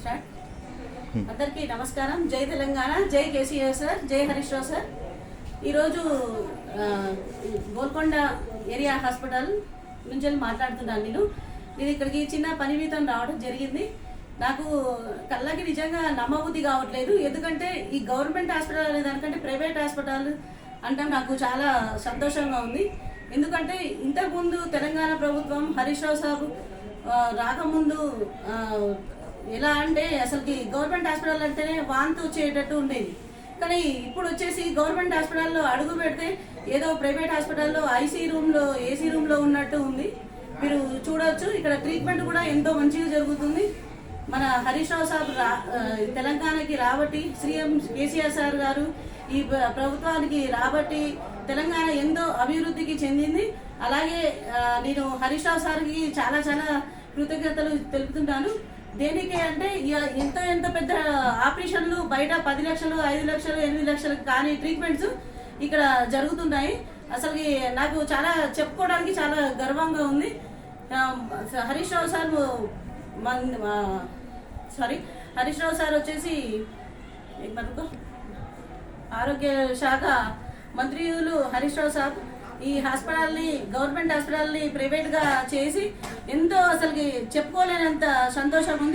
Start అందరికీ నమస్కారం. జై తెలంగాణ. జై కేసీఆర్ సార్. జై హరీష్ రావు సార్. ఈరోజు గోల్కొండ ఏరియా హాస్పిటల్ నుంచి మాట్లాడుతున్నాను నేను. నేను ఇక్కడికి చిన్న పని మీతం రావడం జరిగింది. నాకు కళ్ళకి నిజంగా నమ్మబుద్ధి కావట్లేదు. ఎందుకంటే ఈ గవర్నమెంట్ హాస్పిటల్ అనే దానికంటే ప్రైవేట్ హాస్పిటల్ అంటే నాకు చాలా సంతోషంగా ఉంది. ఎందుకంటే ఇంతకుముందు తెలంగాణ ప్రభుత్వం హరీష్ రావు సాబు రాకముందు ఎలా అంటే అసలుకి గవర్నమెంట్ హాస్పిటల్ అంటేనే వాంతి వచ్చేటట్టు ఉండేది. కానీ ఇప్పుడు వచ్చేసి గవర్నమెంట్ హాస్పిటల్లో అడుగు పెడితే ఏదో ప్రైవేట్ హాస్పిటల్లో ఐసీ రూమ్లో ఏసీ రూమ్లో ఉన్నట్టు ఉంది. మీరు చూడవచ్చు ఇక్కడ ట్రీట్మెంట్ కూడా ఎంతో మంచిగా జరుగుతుంది. మన హరీష్ రావు సాబ్ రా తెలంగాణకి రాబట్టి సీఎం కేసీఆర్ సార్ గారు ఈ ప్రభుత్వానికి రాబట్టి తెలంగాణ ఎంతో అభివృద్ధికి చెందింది. అలాగే నేను హరీష్ రావు సార్కి చాలా చాలా కృతజ్ఞతలు తెలుపుతుంటాను. దేనికి అంటే ఎంత ఎంతో ఎంతో పెద్ద ఆపరేషన్లు బయట పది లక్షలు ఐదు లక్షలు ఎనిమిది లక్షలు కానీ ట్రీట్మెంట్స్ ఇక్కడ జరుగుతున్నాయి. అసలు నాకు చాలా చెప్పుకోవడానికి చాలా గర్వంగా ఉంది. Harish Rao sir sorry Harish Rao sir వచ్చేసి మనకు ఆరోగ్య శాఖ మంత్రియులు హరీష్ రావు సాబ్ ఈ హాస్పిటల్ని గవర్నమెంట్ హాస్పిటల్ని ప్రైవేట్గా చేసి ఎంతో అసలుకి చెప్పుకోలేనంత సంతోషం ఉంది.